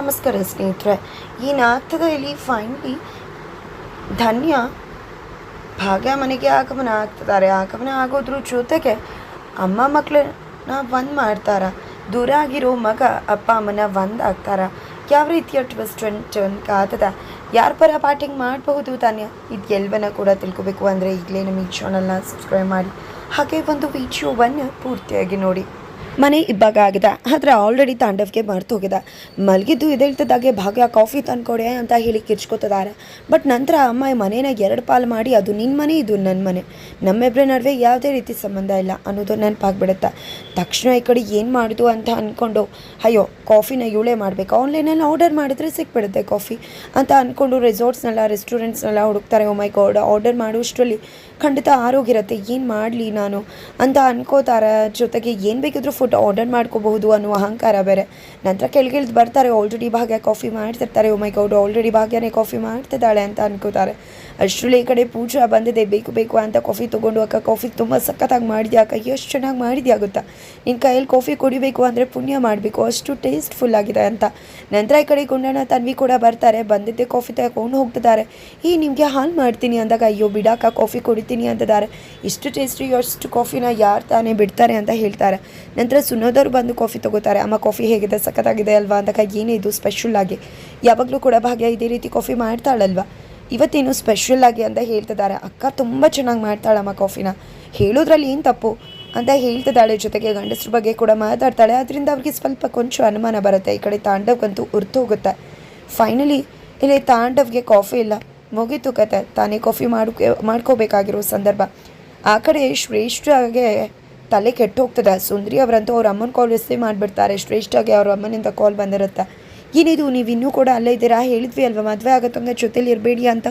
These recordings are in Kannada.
ನಮಸ್ಕಾರ ಸ್ನೇಹಿತರೆ. ಈ ಇಲ್ಲಿ ಫೈನಲಿ ಧನ್ಯ ಭಾಗ್ಯ ಮನೆಗೆ ಆಗಮನ ಆಗ್ತಿದ್ದಾರೆ ಆಗಮನ ಆಗೋದ್ರ ಜೊತೆಗೆ ಅಮ್ಮ ಮಕ್ಕಳನ್ನ ಒಂದು ಮಾಡ್ತಾರ. ದೂರ ಆಗಿರೋ ಮಗ, ಅಪ್ಪ, ಅಮ್ಮನ ಒಂದು ಆಗ್ತಾರ. ಯಾವ ರೀತಿಯ ಟ್ವಿಸ್ಟ್ ಟರ್ನ್ ಕಾತದ? ಯಾರ ಪರ ಬ್ಯಾಟಿಂಗ್ ಮಾಡಬಹುದು ಧನ್ಯ? ಇದು ಎಲ್ಲವನ್ನ ಕೂಡ ತಿಳ್ಕೊಬೇಕು. ಅಂದರೆ ಈಗಲೇ ನಮ್ಮ ಚಾನಲ್ನ ಸಬ್ಸ್ಕ್ರೈಬ್ ಮಾಡಿ. ಹಾಗೆ ಒಂದು ವಿಡಿಯೋವನ್ನು ಪೂರ್ತಿಯಾಗಿ ನೋಡಿ. ಮನೆ ಇಬ್ಬಾಗ ಆಗಿದೆ. ಆದರೆ ಆಲ್ರೆಡಿ ತಾಂಡವ್ಗೆ ಮರೆತು ಹೋಗಿದೆ. ಮಲಗಿದ್ದು ಇದೇಳ್ತಿದ್ದಾಗೆ ಭಾಗ್ಯ ಕಾಫಿ ತಂದ್ಕೊಡೆ ಅಂತ ಹೇಳಿ ಕಿರ್ಚ್ಕೊತಿದ್ದಾರೆ. ಬಟ್ ನಂತರ ಅಮ್ಮ ಮನೇನ ಎರಡು ಪಾಲು ಮಾಡಿ, ಅದು ನಿನ್ನ ಮನೆ, ಇದು ನನ್ನ ಮನೆ. ನಮ್ಮಿಬ್ಬರ ನಡುವೆ ಯಾವುದೇ ರೀತಿ ಸಂಬಂಧ ಇಲ್ಲ ಅನ್ನೋದು ನೆನಪಾಗ್ಬಿಡುತ್ತೆ. ತಕ್ಷಣ ಈ ಕಡೆ ಏನು ಮಾಡಿದು ಅಂತ ಅಂದ್ಕೊಂಡು ಅಯ್ಯೋ ಕಾಫಿನ ಇವಳೇ ಮಾಡಬೇಕು. ಆನ್ಲೈನಲ್ಲಿ ಆರ್ಡರ್ ಮಾಡಿದ್ರೆ ಸಿಕ್ಬಿಡುತ್ತೆ ಕಾಫಿ ಅಂತ ಅಂದ್ಕೊಂಡು ರೆಸಾರ್ಟ್ಸ್ನೆಲ್ಲ ರೆಸ್ಟೋರೆಂಟ್ಸ್ನೆಲ್ಲ ಹುಡುಕ್ತಾರೆ. ಓ ಮೈ ಆರ್ಡರ್ ಮಾಡುವಷ್ಟರಲ್ಲಿ ಖಂಡಿತ ಆರೋಗಿರುತ್ತೆ ಏನು ಮಾಡಲಿ ನಾನು? ಅಂತ ಅನ್ಕೋತಾರೆ. ಜೊತೆಗೆ ಏನು ಬೇಕಿದ್ರೂ ಫುಡ್ ಆರ್ಡರ್ ಮಾಡ್ಕೋಬಹುದು ಅನ್ನೋ ಅಹಂಕಾರ ಬೇರೆ. ನಂತರ ಕೆಳಗಿಳಿದು ಬರ್ತಾರೆ ಆಲ್ರೆಡಿ ಭಾಗ್ಯ ಕಾಫಿ ಮಾಡ್ತಿರ್ತಾರೆ. ಓ ಮೈ ಗೌಡ್ ಆಲ್ರೆಡಿ ಭಾಗ್ಯನೇ ಕಾಫಿ ಮಾಡ್ತಿದ್ದಾಳೆ ಅಂತ ಅನ್ಕೋತಾರೆ. ಅಷ್ಟರಲ್ಲಿ ಈ ಕಡೆ ಪೂಜಾ ಬಂದಿದೆ, ಬೇಕು ಬೇಕು ಅಂತ ಕಾಫಿ ತೊಗೊಂಡು ಅಕ್ಕ ಕಾಫಿ ತುಂಬ ಸಖತ್ತಾಗಿ ಮಾಡಿದ್ಯಾ ಅಕ್ಕ? ಎಷ್ಟು ಚೆನ್ನಾಗಿ ಮಾಡಿದ್ಯಾ ಗೊತ್ತಾ? ನಿನ್ನ ಕೈಯಲ್ಲಿ ಕಾಫಿ ಕುಡಿಬೇಕು ಅಂದರೆ ಪುಣ್ಯ ಮಾಡಬೇಕು, ಅಷ್ಟು ಟೇಸ್ಟ್ಫುಲ್ ಆಗಿದೆ ಅಂತ. ನಂತರ ಈ ಕಡೆ ಗುಂಡಣ್ಣ ತನ್ವಿ ಕೂಡ ಬರ್ತಾರೆ, ಬಂದಿದ್ದೆ ಕಾಫಿ ತಗೊಂಡು ಹೋಗ್ತಿದ್ದಾರೆ. ಈ ನಿಮಗೆ ಹಾಲು ಮಾಡ್ತೀನಿ ಅಂದಾಗ, ಅಯ್ಯೋ ಬಿಡಾಕ ಕಾಫಿ ಕುಡಿತೀನಿ. ಅಂತಿದ್ದಾರೆ ಇಷ್ಟು ಟೇಸ್ಟಿ ಅಷ್ಟು ಕಾಫಿನ ಯಾರು ತಾನೇ ಬಿಡ್ತಾರೆ ಅಂತ ಹೇಳ್ತಾರೆ. ನಂತರ ಸುನೋದವ್ರು ಬಂದು ಕಾಫಿ ತಗೋತಾರೆ. ಅಮ್ಮ ಕಾಫಿ ಹೇಗಿದೆ? ಸಖತ್ತಾಗಿದೆ ಅಲ್ವಾ? ಅಂದಾಗ ಏನಿದು ಸ್ಪೆಷಲ್ ಆಗಿ. ಯಾವಾಗಲೂ ಕೂಡ ಭಾಗ್ಯ ಇದೇ ರೀತಿ ಕಾಫಿ ಮಾಡ್ತಾಳಲ್ವಾ? ಇವತ್ತೇನು ಸ್ಪೆಷಲ್ ಆಗಿ ಅಂತ ಹೇಳ್ತಿದ್ದಾರೆ. ಅಕ್ಕ ತುಂಬ ಚೆನ್ನಾಗಿ ಮಾಡ್ತಾಳಮ್ಮ ಕಾಫಿನ ಹೇಳೋದ್ರಲ್ಲಿ ಏನು ತಪ್ಪು? ಅಂತ ಹೇಳ್ತಿದ್ದಾಳೆ ಜೊತೆಗೆ ಗಂಡಸ್ರ ಬಗ್ಗೆ ಕೂಡ ಮಾತಾಡ್ತಾಳೆ. ಅದರಿಂದ ಅವ್ರಿಗೆ ಸ್ವಲ್ಪ ಕೊಂಚ ಅನುಮಾನ ಬರುತ್ತೆ. ಈ ಕಡೆ ತಾಂಡವ್ಗಂತೂ ಉರ್ತು ಹೋಗುತ್ತೆ. ಫೈನಲಿ ಇಲ್ಲಿ ತಾಂಡವ್ಗೆ ಕಾಫಿ ಇಲ್ಲ. ಮುಗೀತು ಕತೆ. ತಾನೇ ಕಾಫಿ ಮಾಡ್ಕೊ, ಮಾಡ್ಕೋಬೇಕಾಗಿರೋ ಸಂದರ್ಭ. ಆ ಕಡೆ ಶ್ರೇಷ್ಠಗೆ ತಲೆ ಕೆಟ್ಟು ಹೋಗ್ತದೆ ಸುಂದ್ರಿ ಅವರಂತೂ ಅವ್ರ ಅಮ್ಮನ ಕಾಲ್ ರಿಸೀವ್ ಮಾಡಿಬಿಡ್ತಾರೆ. ಶ್ರೇಷ್ಠಾಗೆ ಅವ್ರ ಅಮ್ಮನಿಂದ ಕಾಲ್ ಬಂದಿರುತ್ತೆ. ಏನಿದು ನೀವು ಇನ್ನೂ ಕೂಡ ಅಲ್ಲೇ ಇದ್ದೀರಾ? ಹೇಳಿದ್ವಿ ಅಲ್ವಾ? ಮದುವೆ ಆಗುತ್ತಂಗೆ ಜೊತೇಲಿ ಇರಬೇಡಿ ಅಂತ.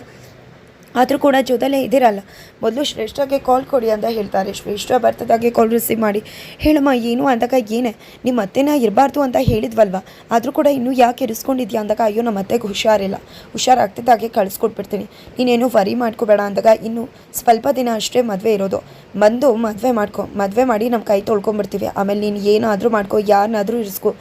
ಆದರೂ ಕೂಡ ಜೊತೆಲೇ ಇದ್ದೀರಲ್ಲ. ಮೊದಲು ಶ್ರೇಷ್ಠಗೆ ಕಾಲ್ ಕೊಡಿ ಅಂತ ಹೇಳ್ತಾರೆ. ಶ್ರೇಷ್ಠ ಬರ್ತದಾಗೆ ಕಾಲ್ ರಿಸೀವ್ ಮಾಡಿ, ಹೇಳಮ್ಮ, ಏನು ಅಂದಾಗ ಏನೇ? ನಿಮ್ಮ ಅತ್ತೆನ ಇರಬಾರ್ದು ಅಂತ ಹೇಳಿದ್ವಲ್ವ? ಆದರೂ ಕೂಡ ಇನ್ನೂ ಯಾಕೆ ಇರಿಸ್ಕೊಂಡಿದ್ಯಾ ಅಂದಾಗ ಅಯ್ಯೋ ನಮ್ಮ ಅತ್ತೆಗೆ ಹುಷಾರಿಲ್ಲ. ಹುಷಾರಾಗ್ತಿದ್ದಾಗೆ ಕಳಿಸ್ಕೊಟ್ಬಿಡ್ತೀನಿ. ನೀನೇನು ವರಿ ಮಾಡ್ಕೋಬೇಡ ಅಂದಾಗ, ಇನ್ನು ಸ್ವಲ್ಪ ದಿನ ಅಷ್ಟೇ ಮದುವೆ ಇರೋದು. ಬಂದು ಮದುವೆ ಮಾಡ್ಕೊ. ಮದುವೆ ಮಾಡಿ ನಮ್ಮ ಕೈ ತೊಳ್ಕೊಂಬಿಡ್ತೀವಿ ಆಮೇಲೆ ನೀನು ಏನಾದರೂ ಮಾಡ್ಕೊ ಯಾರನ್ನಾದರೂ ಇರಿಸ್ಕೊ.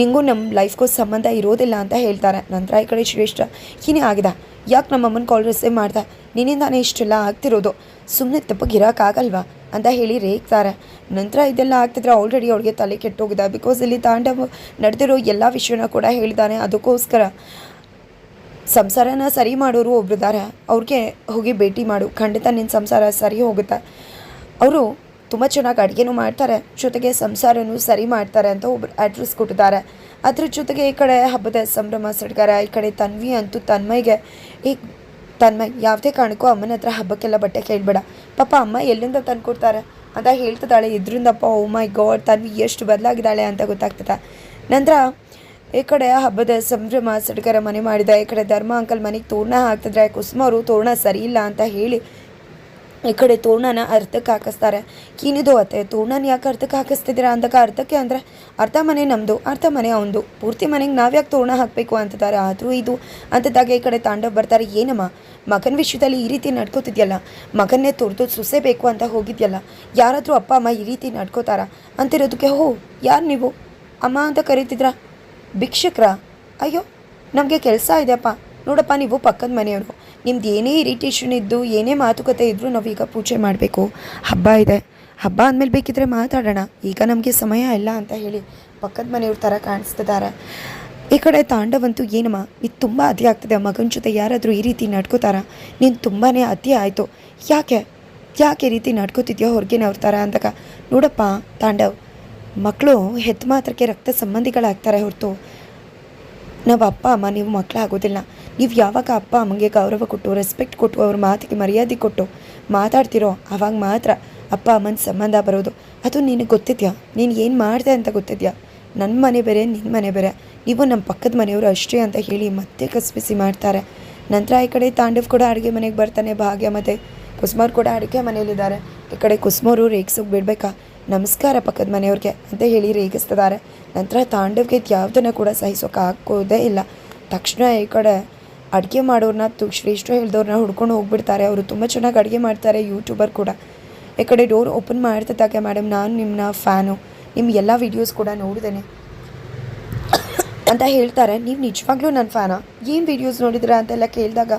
ನಿಂಗೂ ನಮ್ಮ ಲೈಫ್ಗೂ ಸಂಬಂಧ ಇರೋದಿಲ್ಲ ಅಂತ ಹೇಳ್ತಾರೆ. ನಂತರ ಈ ಕಡೆ ಶ್ರೇಷ್ಠ ಏನೇ ಆಗಿದೆ. ಯಾಕೆ ನಮ್ಮ ಅಮ್ಮನ ಕಾಲ್ ರಿಸೀವ್ ಮಾಡ್ದೆ? ನಿನ್ನಿಂದಾನೇ ಇಷ್ಟೆಲ್ಲ ಆಗ್ತಿರೋದು. ಸುಮ್ಮನೆ ತಪ್ಪಗಿರೋಕ್ಕಾಗಲ್ವಾ ಅಂತ ಹೇಳಿ ರೇಗ್ತಾರೆ. ನಂತರ ಇದೆಲ್ಲ ಆಗ್ತಿದ್ರೆ ಆಲ್ರೆಡಿ ಅವಳಿಗೆ ತಲೆ ಕೆಟ್ಟೋಗಿದೆ. ಬಿಕಾಸ್ ಇಲ್ಲಿ ತಾಂಡವ ನಡೆದಿರೋ ಎಲ್ಲ ವಿಷಯನ ಕೂಡ ಹೇಳಿದ್ದಾನೆ ಅದಕ್ಕೋಸ್ಕರ ಸಂಸಾರನ ಸರಿ ಮಾಡೋರು ಒಬ್ಬರಿದ್ದಾರೆ ಅವ್ರಿಗೆ ಹೋಗಿ ಭೇಟಿ ಮಾಡು. ಖಂಡಿತ ನಿನ್ನ ಸಂಸಾರ ಸರಿ ಹೋಗುತ್ತೆ. ಅವರು ತುಂಬ ಚೆನ್ನಾಗಿ ಅಡುಗೆನೂ ಮಾಡ್ತಾರೆ. ಜೊತೆಗೆ ಸಂಸಾರನೂ ಸರಿ ಮಾಡ್ತಾರೆ ಅಂತ ಒಬ್ರು ಅಡ್ರೆಸ್ ಕೊಟ್ಟಿದ್ದಾರೆ. ಅದ್ರ ಜೊತೆಗೆ ಈ ಕಡೆ ಹಬ್ಬದ ಸಂಭ್ರಮ ಸಡ್ಗಾರ, ಈ ಕಡೆ ತನ್ವಿ ಅಂತೂ ತನ್ಮಯ್ಗೆ ಈ ತನ್ಮಯ್ ಯಾವುದೇ ಕಾರಣಕ್ಕೂ ಅಮ್ಮನ ಹತ್ರ ಹಬ್ಬಕ್ಕೆಲ್ಲ ಬಟ್ಟೆ ಕೇಳಬೇಡ. ಪಾಪ ಅಮ್ಮ ಎಲ್ಲಿಂದ ತಂದ್ಕೊಡ್ತಾರೆ ಅಂತ ಹೇಳ್ತಿದ್ದಾಳೆ. ಇದರಿಂದಪ್ಪ ಓ ಮೈ ಗಾಡ್ ತನ್ವಿ ಎಷ್ಟು ಬದಲಾಗಿದ್ದಾಳೆ ಅಂತ ಗೊತ್ತಾಗ್ತದೆ. ನಂತರ ಈ ಕಡೆ ಹಬ್ಬದ ಸಂಭ್ರಮ ಸಡ್ಗಾರ ಮನೆ ಮಾಡಿದ. ಈ ಕಡೆ ಧರ್ಮ ಅಂಕಲ್ ಮನೆಗೆ ತೋರಣ ಹಾಕ್ತಿದ್ರೆ ಕುಸುಮ ಅವರು ತೋರಣ ಸರಿ ಇಲ್ಲ ಅಂತ ಹೇಳಿ ಈ ಕಡೆ ತೋರಣನ ಅರ್ಥಕ್ಕೆ ಹಾಕಿಸ್ತಾರೆ. ಏನಿದು ಅತ್ತೆ, ತೋರಣನ ಯಾಕೆ ಅರ್ಥಕ್ಕೆ ಹಾಕಿಸ್ತಿದ್ದೀರಾ ಅಂದಾಗ ಅರ್ಥಕ್ಕೆ ಅಂದರೆ ಅರ್ಧ ಮನೆ ನಮ್ಮದು ಅರ್ಧ ಮನೆ ಅವನದು. ಪೂರ್ತಿ ಮನೆಗೆ ನಾವ್ಯಾಕೆ ತೋರಣ ಹಾಕಬೇಕು ಅಂತಿದ್ದಾರೆ ಆದರೂ ಇದು ಅಂತದಾಗ ಈ ಕಡೆ ತಾಂಡವ್ ಬರ್ತಾರೆ. ಏನಮ್ಮ? ಮಗನ ವಿಷಯದಲ್ಲಿ ಈ ರೀತಿ ನಡ್ಕೋತಿದ್ಯಲ್ಲ? ಮಗನ್ನೇ ತೊರೆದು ಸುಸೇಬೇಕು ಬೇಕು ಅಂತ ಹೋಗಿದ್ಯಲ್ಲ? ಯಾರಾದರೂ ಅಪ್ಪ, ಅಮ್ಮ ಈ ರೀತಿ ನಡ್ಕೋತಾರ? ಅಂತಿರೋದಕ್ಕೆ, ಹೋ, ಯಾರು ನೀವು? ಅಮ್ಮ ಅಂತ ಕರೀತಿದ್ರ? ಭಿಕ್ಷಕ್ರ? ಅಯ್ಯೋ, ನಮಗೆ ಕೆಲಸ ಇದೆಯಪ್ಪ ನೋಡಪ್ಪ, ನೀವು ಪಕ್ಕದ ಮನೆಯವರು. ನಿಮ್ದು ಏನೇ ಇರಿಟೇಷನ್ ಇದ್ದು, ಏನೇ ಮಾತುಕತೆ ಇದ್ದರೂ ನಾವೀಗ ಪೂಜೆ ಮಾಡಬೇಕು. ಹಬ್ಬ ಇದೆ. ಹಬ್ಬ ಅಂದಮೇಲೆ ಬೇಕಿದ್ರೆ ಮಾತಾಡೋಣ. ಈಗ ನಮಗೆ ಸಮಯ ಇಲ್ಲ ಅಂತ ಹೇಳಿ ಪಕ್ಕದ ಮನೆಯವ್ರ ಥರ ಕಾಣಿಸ್ತಿದ್ದಾರೆ. ಈ ಕಡೆ ತಾಂಡವಂತೂ ಏನಮ್ಮ ಇದು ತುಂಬ ಅತಿ ಆಗ್ತದೆ. ಮಗನ ಜೊತೆ ಯಾರಾದರೂ ಈ ರೀತಿ ನಡ್ಕೋತಾರ? ನೀನು ತುಂಬಾ ಅತಿ ಆಯಿತು. ಯಾಕೆ? ಯಾಕೆ ರೀತಿ ನಡ್ಕೋತಿದ್ಯೋ ಅವ್ರ ಥರ ಅಂದಾಗ, ನೋಡಪ್ಪ ತಾಂಡವ್ ಮಕ್ಕಳು ಹೆತ್ತು ಮಾತ್ರಕ್ಕೆ ರಕ್ತ ಸಂಬಂಧಿಗಳಾಗ್ತಾರೆ ಹೊರತು. ನಾವು ಅಪ್ಪ, ಅಮ್ಮ, ನೀವು ಮಕ್ಕಳಾಗೋದಿಲ್ಲ ನೀವು ಯಾವಾಗ ಅಪ್ಪ, ಅಮ್ಮಂಗೆ ಗೌರವ ಕೊಟ್ಟು ರೆಸ್ಪೆಕ್ಟ್ ಕೊಟ್ಟು, ಅವ್ರ ಮಾತಿಗೆ ಮರ್ಯಾದೆ ಕೊಟ್ಟು ಮಾತಾಡ್ತಿರೋ ಆವಾಗ ಮಾತ್ರ ಅಪ್ಪ, ಅಮ್ಮನ ಸಂಬಂಧ ಬರೋದು. ಅದು ನಿನಗೆ ಗೊತ್ತಿದ್ಯಾ? ನೀನು ಏನು ಮಾಡಿದೆ ಅಂತ ಗೊತ್ತಿದ್ಯಾ? ನನ್ನ ಮನೆ ಬೇರೆ ನಿನ್ನ ಮನೆ ಬೇರೆ. ನೀವು ನಮ್ಮ ಪಕ್ಕದ ಮನೆಯವರು ಅಷ್ಟೇ ಅಂತ ಹೇಳಿ ಮತ್ತೆ ಕಸ್ಬಿಸಿ ಮಾಡ್ತಾರೆ. ನಂತರ ಈ ಕಡೆ ತಾಂಡವ್ ಕೂಡ ಅಡುಗೆ ಮನೆಗೆ ಬರ್ತಾನೆ, ಭಾಗ್ಯ ಮತ್ತು ಕುಸುಮವ್ರು ಕೂಡ ಅಡುಗೆ ಮನೆಯಲ್ಲಿದ್ದಾರೆ. ಈ ಕಡೆ ಕುಸ್ಮೋರು ರೇಗಿಸೋಕೆ ಬಿಡಬೇಕಾ ನಮಸ್ಕಾರ ಪಕ್ಕದ ಮನೆಯವ್ರಿಗೆ ಅಂತ ಹೇಳಿ ರೇಗಿಸ್ತಿದ್ದಾರೆ. ನಂತರ ತಾಂಡವ್ಗೆ ಯಾವುದನ್ನು ಕೂಡ ಸಹಿಸೋಕೆ ಆಗೋದೇ ಇಲ್ಲ. ತಕ್ಷಣ ಈ ಕಡೆ ಅಡುಗೆ ಮಾಡೋರನ್ನ ತು ಶ್ರೇಷ್ಠ ಹೇಳ್ದವ್ರನ್ನ ಹುಡ್ಕೊಂಡು ಹೋಗ್ಬಿಡ್ತಾರೆ. ಅವರು ತುಂಬ ಚೆನ್ನಾಗಿ ಅಡುಗೆ ಮಾಡ್ತಾರೆ ಯೂಟ್ಯೂಬರ್ ಕೂಡ. ಈ ಕಡೆ ಡೋರ್ ಓಪನ್ ಮಾಡ್ತಿದ್ದಾಗೆ ಮೇಡಮ್ ನಾನು ನಿಮ್ಮನ್ನ ಫ್ಯಾನು ನಿಮ್ಮ ಎಲ್ಲ ವೀಡಿಯೋಸ್ ಕೂಡ ನೋಡಿದ್ದೇನೆ. ಅಂತ ಹೇಳ್ತಾರೆ. ನೀವು ನಿಜವಾಗ್ಲೂ ನನ್ನ ಫ್ಯಾನ ಏನು ವೀಡಿಯೋಸ್ ನೋಡಿದ್ರೆ ಅಂತೆಲ್ಲ ಕೇಳಿದಾಗ,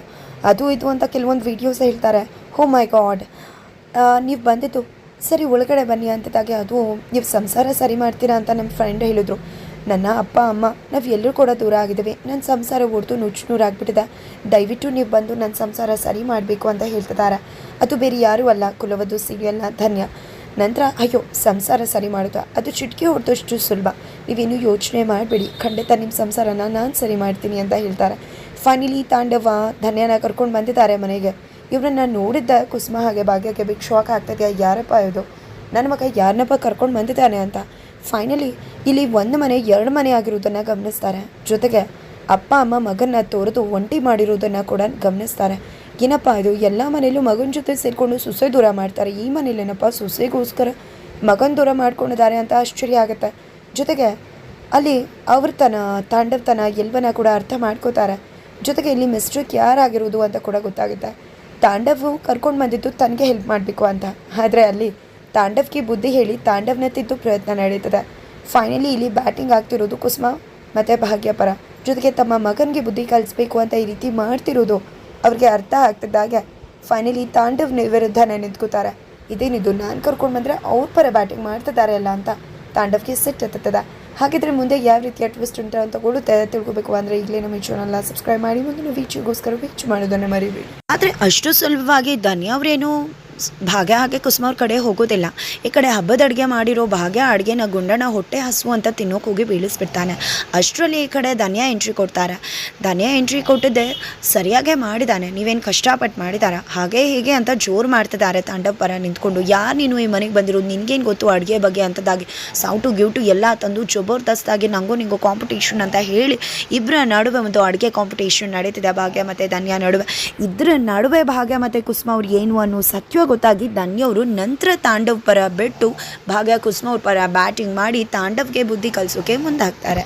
ಅದು ಇದು ಅಂತ ಕೆಲವೊಂದು ವೀಡಿಯೋಸ್ ಹೇಳ್ತಾರೆ. ಹೋ ಮೈ ಗಾಡ್ ನೀವು ಬಂದಿದ್ದು. ಸರಿ, ಒಳಗಡೆ ಬನ್ನಿ ಅಂತಿದ್ದಾಗೆ ಅದು, ನೀವು ಸಂಸಾರ ಸರಿ ಮಾಡ್ತೀರಾ ಅಂತ ನಮ್ಮ ಫ್ರೆಂಡ್ ಹೇಳಿದ್ರು. ನನ್ನ ಅಪ್ಪ, ಅಮ್ಮ, ನಾವು ಎಲ್ಲರೂ ಕೂಡ ದೂರ ಆಗಿದ್ದೇವೆ. ನನ್ನ ಸಂಸಾರ ಒಡೆದು ನುಚ್ಚು ನೂರಾಗ್ಬಿಟ್ಟಿದೆ ದಯವಿಟ್ಟು ನೀವು ಬಂದು ನನ್ನ ಸಂಸಾರ ಸರಿ ಮಾಡಬೇಕು ಅಂತ ಹೇಳ್ತಿದ್ದಾರೆ ಅದು ಬೇರೆ ಯಾರೂ ಅಲ್ಲ. ಕುಲವದು ಸೀರಿಯಲ್ನ ಧನ್ಯ. ನಂತರ, ಅಯ್ಯೋ, ಸಂಸಾರ ಸರಿ ಮಾಡೋದು ಅದು ಚಿಟಿಕೆ ಹೊಡೆದಷ್ಟು ಸುಲಭ. ನೀವೇನು ಯೋಚನೆ ಮಾಡಬೇಡಿ. ಖಂಡಿತ ನಿಮ್ಮ ಸಂಸಾರನ ನಾನು ಸರಿ ಮಾಡ್ತೀನಿ ಅಂತ ಹೇಳ್ತಾರೆ. ಫೈನಲಿ ತಾಂಡವ, ಧನ್ಯನ ಕರ್ಕೊಂಡು ಬಂದಿದ್ದಾರೆ ಮನೆಗೆ. ಇವ್ರನ್ನ ನೋಡಿದ್ದ ಕುಸುಮ ಹಾಗೆ ಭಾಗ್ಯಕ್ಕೆ ಬಿಗ್ ಶಾಕ್ ಆಗ್ತದೆ. ಯಾರಪ್ಪ ಇದು? ನನ್ನ ಮಗ ಯಾರನ್ನಪ್ಪ ಕರ್ಕೊಂಡು ಬಂದಿದ್ದಾನೆ ಅಂತ? ಫೈನಲಿ ಇಲ್ಲಿ ಒಂದು ಮನೆ, ಎರಡು ಮನೆ ಆಗಿರುವುದನ್ನು ಗಮನಿಸ್ತಾರೆ. ಜೊತೆಗೆ ಅಪ್ಪ, ಅಮ್ಮ ಮಗನ ತೋರಿದು ಒಂಟಿ ಮಾಡಿರೋದನ್ನು ಕೂಡ ಗಮನಿಸ್ತಾರೆ. ಏನಪ್ಪ ಇದು? ಎಲ್ಲ ಮನೆಯಲ್ಲೂ ಮಗನ ಜೊತೆ ಸೇರಿಕೊಂಡು ಸೊಸೆ ದೂರ ಮಾಡ್ತಾರೆ. ಈ ಮನೇಲೇನಪ್ಪ ಸೊಸೆಗೋಸ್ಕರ ಮಗನ ದೂರ ಮಾಡ್ಕೊಂಡಿದ್ದಾರೆ ಅಂತ ಆಶ್ಚರ್ಯ ಆಗುತ್ತೆ. ಜೊತೆಗೆ ಅಲ್ಲಿ ಅವ್ರತನ ತಾಂಡವತನ ಎಲ್ವನ ಕೂಡ ಅರ್ಥ ಮಾಡ್ಕೋತಾರೆ. ಜೊತೆಗೆ ಇಲ್ಲಿ ಮಿಸ್ಟೇಕ್ ಯಾರಾಗಿರೋದು ಅಂತ ಕೂಡ ಗೊತ್ತಾಗುತ್ತೆ. ತಾಂಡವು ಕರ್ಕೊಂಡು ಬಂದಿದ್ದು ತನಗೆ ಹೆಲ್ಪ್ ಮಾಡಬೇಕು ಅಂತ. ಆದರೆ ಅಲ್ಲಿ ತಾಂಡವ್ಗೆ ಬುದ್ಧಿ ಹೇಳಿ ತಾಂಡವ್ನ ತಿದ್ದು ಪ್ರಯತ್ನ ನಡೀತದೆ. ಫೈನಲಿ ಇಲ್ಲಿ ಬ್ಯಾಟಿಂಗ್ ಆಗ್ತಿರೋದು ಕುಸುಮ ಮತ್ತು ಭಾಗ್ಯಪರ. ಜೊತೆಗೆ ತಮ್ಮ ಮಗನಿಗೆ ಬುದ್ಧಿ ಕಲಿಸ್ಬೇಕು ಅಂತ ಈ ರೀತಿ ಮಾಡ್ತಿರೋದು ಅವ್ರಿಗೆ ಅರ್ಥ ಆಗ್ತಿದ್ದಾಗೆ. ಫೈನಲಿ ತಾಂಡವ್ ವಿರುದ್ಧನೇ ನಿಂತ್ಕೋತಾರೆ. ಇದೇನಿದು, ನಾನು ಕರ್ಕೊಂಡು ಬಂದರೆ ಅವ್ರ ಪರ ಬ್ಯಾಟಿಂಗ್ ಮಾಡ್ತಿದ್ದಾರೆ ಅಲ್ಲ ಅಂತ ತಾಂಡವ್ಗೆ ಸೆಟ್ ಎತ್ತದ ಹಾಗಿದ್ರೆ ಮುಂದೆ ಯಾವ ರೀತಿಯ ಟ್ವಿಸ್ಟ್ ಉಂಟು ಅಂತ ಕೂಡ ತಿಳ್ಕೋಬೇಕು ತಿಳ್ಕೊಬೇಕು ಅಂದರೆ ಈಗಲೇ ನಮ್ಮ ಚಾನಲ್ನ ಸಬ್ಸ್ಕ್ರೈಬ್ ಮಾಡಿ, ಮುಂದಿನ ವೀಚಿಗೋಸ್ಕರ ವೀಚ್ ಮಾಡೋದನ್ನು ಮರಿಬೇಡಿ. ಆದರೆ ಅಷ್ಟು ಸುಲಭವಾಗಿ ಧನ್ಯ ಅವರೇನು? ಭಾಗ್ಯ ಹಾಗೆ ಕುಸುಮವ್ರ ಕಡೆ ಹೋಗೋದಿಲ್ಲ. ಈ ಕಡೆ ಹಬ್ಬದ ಅಡುಗೆ ಮಾಡಿರೋ ಭಾಗ್ಯ ಅಡುಗೆನ ಗುಂಡನ ಹೊಟ್ಟೆ ಹಸು ಅಂತ ತಿನ್ನೋಕೆ ಹೋಗಿ ಬೀಳಿಸ್ಬಿಡ್ತಾನೆ. ಅಷ್ಟರಲ್ಲಿ ಈ ಕಡೆ ಧನ್ಯ ಎಂಟ್ರಿ ಕೊಡ್ತಾರೆ. ಧನ್ಯ ಎಂಟ್ರಿ ಕೊಟ್ಟಿದ್ದೆ, ಸರಿಯಾಗೇ ಮಾಡಿದ್ದಾನೆ ನೀವೇನು ಕಷ್ಟಪಟ್ಟು ಮಾಡಿದಾರ? ಹಾಗೆ ಹೀಗೆ ಅಂತ ಜೋರು ಮಾಡ್ತಿದ್ದಾರೆ ತಾಂಡವ ಪರ ನಿಂತ್ಕೊಂಡು. ಯಾರು ನೀನು ಈ ಮನೆಗೆ ಬಂದಿರೋದು? ನಿನಗೇನು ಗೊತ್ತು ಅಡುಗೆ ಬಗ್ಗೆ ಅಂತದಾಗಿ. ಸೌಟು ಗ್ಯೂಟು ಎಲ್ಲ ತಂದು ಜಬರ್ದಸ್ತಾಗಿ ನನಗೂ ನಿಂಗೂ ಕಾಂಪಿಟೇಷನ್ ಅಂತ ಹೇಳಿ ಇಬ್ಬರ ನಡುವೆ ಒಂದು ಅಡುಗೆ ಕಾಂಪಿಟೇಷನ್ ನಡೀತಿದೆ ಭಾಗ್ಯ ಮತ್ತು ಧನ್ಯ ನಡುವೆ. ಇದ್ರ ನಡುವೆ ಭಾಗ್ಯ ಮತ್ತು ಕುಸುಮ ಅವ್ರು ಏನು ಅನ್ನೋ ಸತ್ಯ ಗೊತ್ತಾಗಿ ಧನ್ಯವರು ನಂತರ ತಾಂಡವ್ ಪರ ಬಿಟ್ಟು ಭಾಗ್ಯ ಕುಸುಮ ಪರ ಬ್ಯಾಟಿಂಗ್ ಮಾಡಿ ತಾಂಡವ್ಗೆ ಬುದ್ಧಿ ಕಲಿಸೋಕೆ ಮುಂದಾಗ್ತಾರೆ.